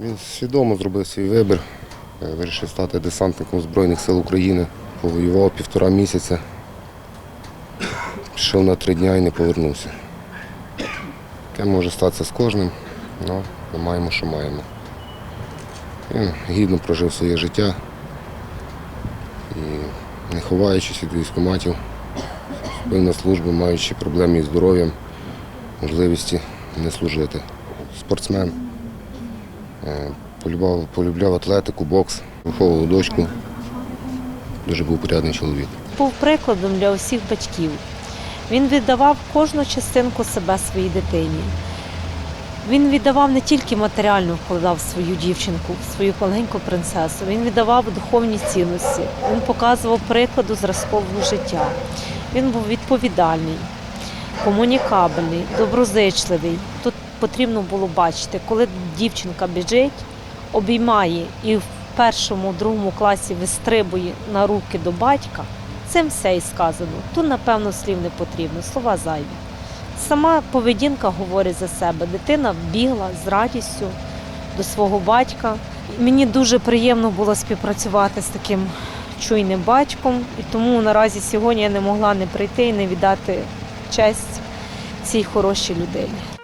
Він свідомо зробив свій вибір, е, вирішив стати десантником Збройних сил України. Повоював півтора місяця. Пішов на три дня і не повернувся. Таке може статися з кожним, але ми маємо, що маємо. Він гідно прожив своє життя і не ховаючись від військоматів, вступив на службу, маючи проблеми із здоров'ям, можливості не служити. Спортсмен. Е, Полюбав, полюбляв атлетику, бокс, виховував дочку. Дуже був порядний чоловік. був прикладом для усіх батьків. Він віддавав кожну частинку себе своїй дитині. Він віддавав не тільки матеріально вкладав свою дівчинку, свою маленьку принцесу. Він віддавав духовні цінності. Він показував прикладу зразкового життя. Він був відповідальний, комунікабельний, доброзичливий. Тут потрібно було бачити, коли дівчинка біжить, обіймає і в першому, другому класі вистрибує на руки до батька. Цим все і сказано. Тут, напевно, слів не потрібно, слова зайві. Сама поведінка говорить за себе. Дитина бігла з радістю до свого батька. Мені дуже приємно було співпрацювати з таким чуйним батьком, і тому наразі сьогодні я не могла не прийти і не віддати честь цій хорошій людині.